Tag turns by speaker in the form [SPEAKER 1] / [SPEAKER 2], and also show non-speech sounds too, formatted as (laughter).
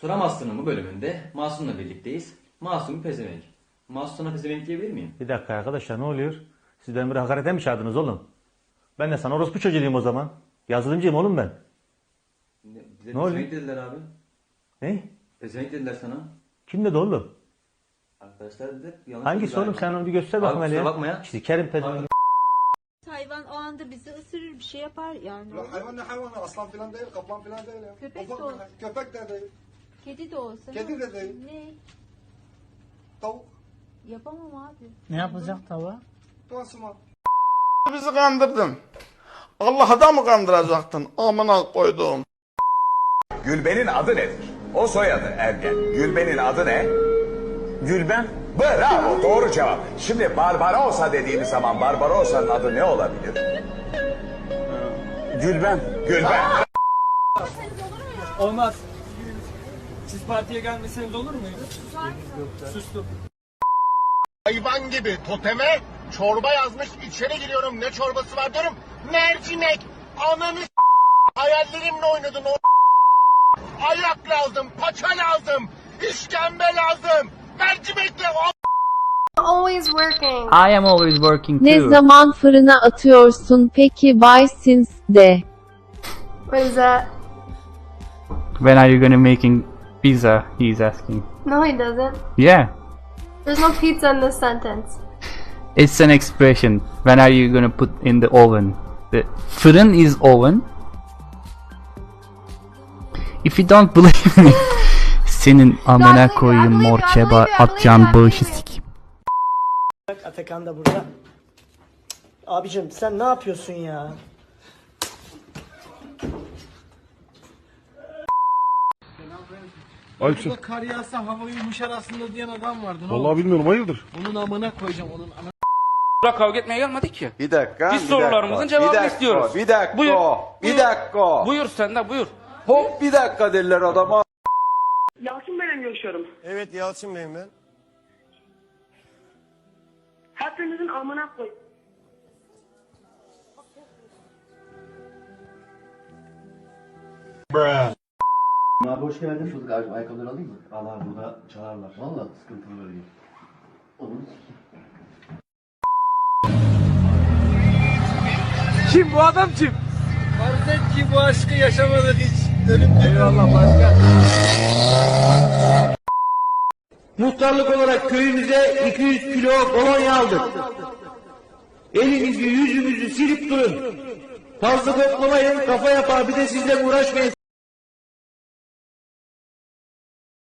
[SPEAKER 1] Soramazsın bu bölümünde Masum'la birlikteyiz. Masum bir pezevenk. Masum sana pezevenk diyebilir miyim?
[SPEAKER 2] Bir dakika arkadaşlar ne oluyor? Siz beni bir hakarete mi çağırdınız oğlum? Ben de sana orospu çocuğu diyeyim o zaman. Yazılımcıyım oğlum ben.
[SPEAKER 1] Ne, bize
[SPEAKER 2] Ne oluyor?
[SPEAKER 1] pezevenk dediler abi.
[SPEAKER 2] Ne?
[SPEAKER 1] Pezevenk dediler sana.
[SPEAKER 2] Kim dedi oğlum?
[SPEAKER 1] Arkadaşlar dediler. Yanlış
[SPEAKER 2] Hangisi
[SPEAKER 1] dediler.
[SPEAKER 2] oğlum sen onu bir göster
[SPEAKER 1] Abi
[SPEAKER 2] bakayım hele
[SPEAKER 1] kusura bakma ya.
[SPEAKER 2] İşte Kerim pezevenk.
[SPEAKER 3] Hayvan o anda bizi ısırır bir şey yapar yani.
[SPEAKER 4] Lan hayvan ne hayvanı? Aslan filan değil, kaplan filan değil ya.
[SPEAKER 3] Köpek
[SPEAKER 4] Ufak
[SPEAKER 3] de
[SPEAKER 4] Köpek de değil,
[SPEAKER 3] Kedi de olsa.
[SPEAKER 4] Kedi
[SPEAKER 3] ne
[SPEAKER 4] de
[SPEAKER 3] olur?
[SPEAKER 4] değil.
[SPEAKER 3] Ne?
[SPEAKER 4] tavuk,
[SPEAKER 3] Yapamam abi.
[SPEAKER 5] Ne yapacak tava?
[SPEAKER 4] pansuman.
[SPEAKER 6] Bizi kandırdın. Allah'ı da mı kandıracaktın? Amına koydum.
[SPEAKER 7] Gülben'in adı nedir? O soyadı Ergen. Gülben'in adı ne?
[SPEAKER 6] Gülben.
[SPEAKER 7] Bravo doğru cevap. Şimdi Barbarossa dediğimiz zaman Barbarossa'nın adı ne olabilir?
[SPEAKER 6] Gülben.
[SPEAKER 7] Gülben.
[SPEAKER 5] Olmaz. Siz partiye gelmeseniz olur muydu? Sustum.
[SPEAKER 8] hayvan gibi toteme çorba yazmış içeri giriyorum ne çorbası var diyorum mercimek ananı hayallerimle oynadın o ayak lazım paça lazım işkembe lazım mercimekle o
[SPEAKER 9] always working.
[SPEAKER 10] I am always working
[SPEAKER 11] Ne
[SPEAKER 10] too.
[SPEAKER 11] zaman fırına atıyorsun peki why since de?
[SPEAKER 9] What is that?
[SPEAKER 10] When are you gonna making pizza? He's asking.
[SPEAKER 9] No, he doesn't.
[SPEAKER 10] Yeah,
[SPEAKER 9] There's no pizza in this sentence.
[SPEAKER 10] it's an expression. When are you gonna put in the oven? The fırın is oven. If you don't believe me, (laughs) senin amına koyayım mor keba atacağın bağışı sikeyim.
[SPEAKER 5] Atakan da burada. Abicim sen ne yapıyorsun ya?
[SPEAKER 6] Aleyküm.
[SPEAKER 5] Burada kar yağsa hava yumuşar aslında diyen adam vardı. Ne
[SPEAKER 6] Vallahi
[SPEAKER 5] oldu?
[SPEAKER 6] bilmiyorum hayırdır?
[SPEAKER 5] Onun amına koyacağım onun ana.
[SPEAKER 12] Burada kavga etmeye gelmedik ki.
[SPEAKER 6] Bir dakika.
[SPEAKER 12] Biz sorularımızın cevabını istiyoruz.
[SPEAKER 6] Bir dakika.
[SPEAKER 12] Buyur.
[SPEAKER 6] Bir dakika.
[SPEAKER 12] Buyur sen de buyur.
[SPEAKER 6] Hop bir dakika derler adama.
[SPEAKER 8] Yalçın Bey'le görüşüyorum
[SPEAKER 4] Evet Yalçın Bey'im ben.
[SPEAKER 8] hepinizin amına koy
[SPEAKER 2] Abi hoş geldin. Çocuk abi ayakkabıları alayım mı? Al abi burada çalarlar. Valla sıkıntılı böyle değil. Onu
[SPEAKER 5] Kim bu adam kim? Farz et ki bu aşkı yaşamadık hiç. Ölüm Eyvallah başka. Muhtarlık olarak köyümüze 200 kilo kolonya aldık. Elinizi yüzünüzü silip durun. Fazla koklamayın kafa yapar bir de sizle uğraşmayın.